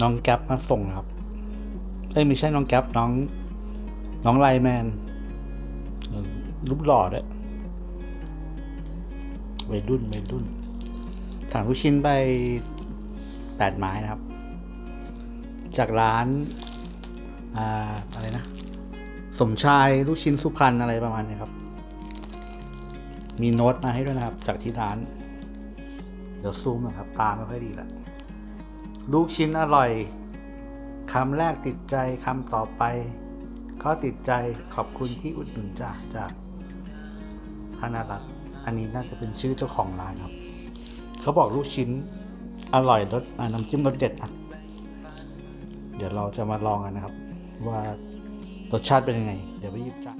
น้องแก๊ปมาส่งครับ เอ้ยไม่ใช่น้องแก๊ปน้อง น้องไลแมนรูปหล่อด้วยวัยรุ่นวัยรุ่นสั่งลูกชิ้นไปแปดไม้นะครับ จากร้านอ่าอะไรนะ สมชายลูกชิ้นสุพรรณอะไรประมาณนี้ครับ มีโน้ตมาให้ด้วยนะครับ จากที่ร้าน เดี๋ยวซูมนะครับ ตาไม่ค่อยดีละ ลูกชิ้นอร่อยคำแรกติดใจคำต่อไปก็ติดใจขอบคุณที่อุดหนุนจากจากธนารัตอันนี้น่าจะเป็นชื่อเจ้าของร้านครับเขาบอกลูกชิ้นอร่อยรสน้ำจิ้มรสเด็ดนะเดี๋ยวเราจะมาลองกันนะครับ ว่ารสชาติเป็นยังไง เดี๋ยวไปหยิบจาน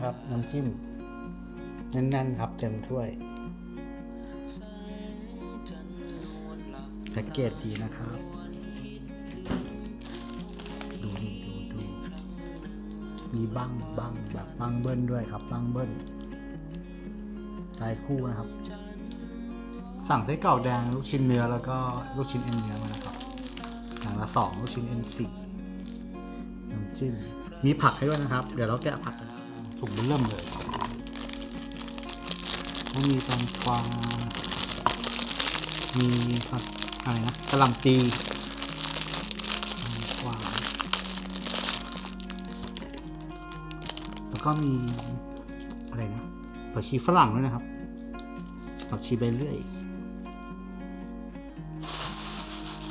นะครับ น้ำจิ้มแน่นๆครับเต็มถ้วยแพ็กเกจดีนะครับ ดูดูดูดูมีบังบังแบบบังเบิ้ลด้วยครับบังเบิ้ลลายคู่นะครับ สั่งไส้เก่าแดงลูกชิ้นเนื้อแล้วก็ลูกชิ้นเอ็นเนื้อมานะครับอย่างละสองลูกชิ้นเอ็นสี่น้ำจิ้มมีผักให้ด้วยนะครับ เดี๋ยวเราแกะผักกัน ถุงเริ่มเลยแล้วมีแตงกวามีผักอะไรนะกะหล่ำปีแตงกวาแล้วก็มีอะไรนะผักชีฝรั่งด้วยนะครับผักชีใบเลื่อย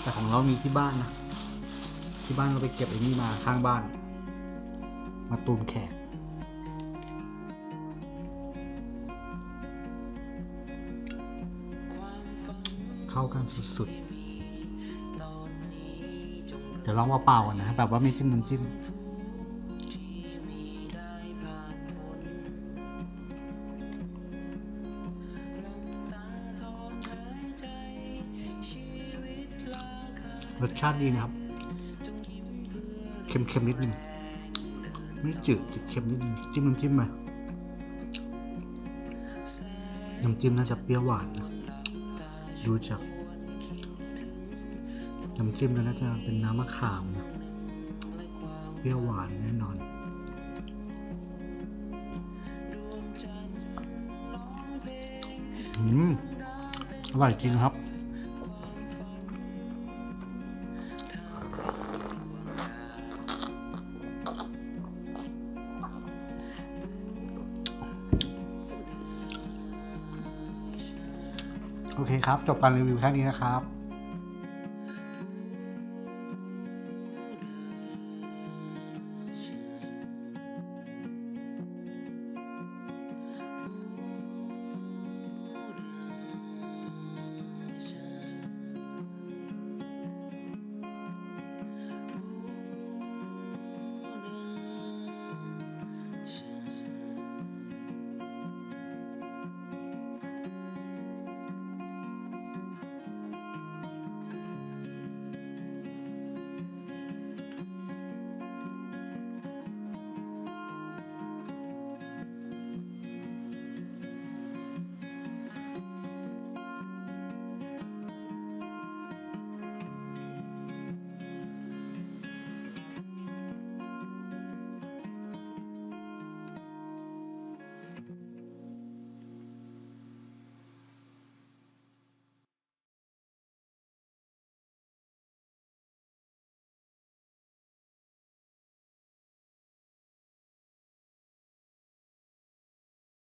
แต่ของเรามีที่บ้านนะ ที่บ้านเราไปเก็บไอ้นี่มาข้างบ้าน มาตูมแขก เข้ากันสุดๆ เดี๋ยวลองว่าเปล่าก่อนนะ แบบว่าไม่จิ้มน้ำจิ้มรสชาติดีนะครับ เค็มๆนิดนึง ไม่จืดจืดเค็มนิดนึง จิ้มน้ำจิ้มมา น้ำจิ้มน่าจะเปรี้ยวหวานนะ ดูจากน้ำจิ้มแล้วน่าจะเป็นน้ำมะขามนะเปรี้ยวหวานแน่นอน อืม อร่อยจริงครับ โอเคครับ จบการรีวิวแค่นี้นะครับ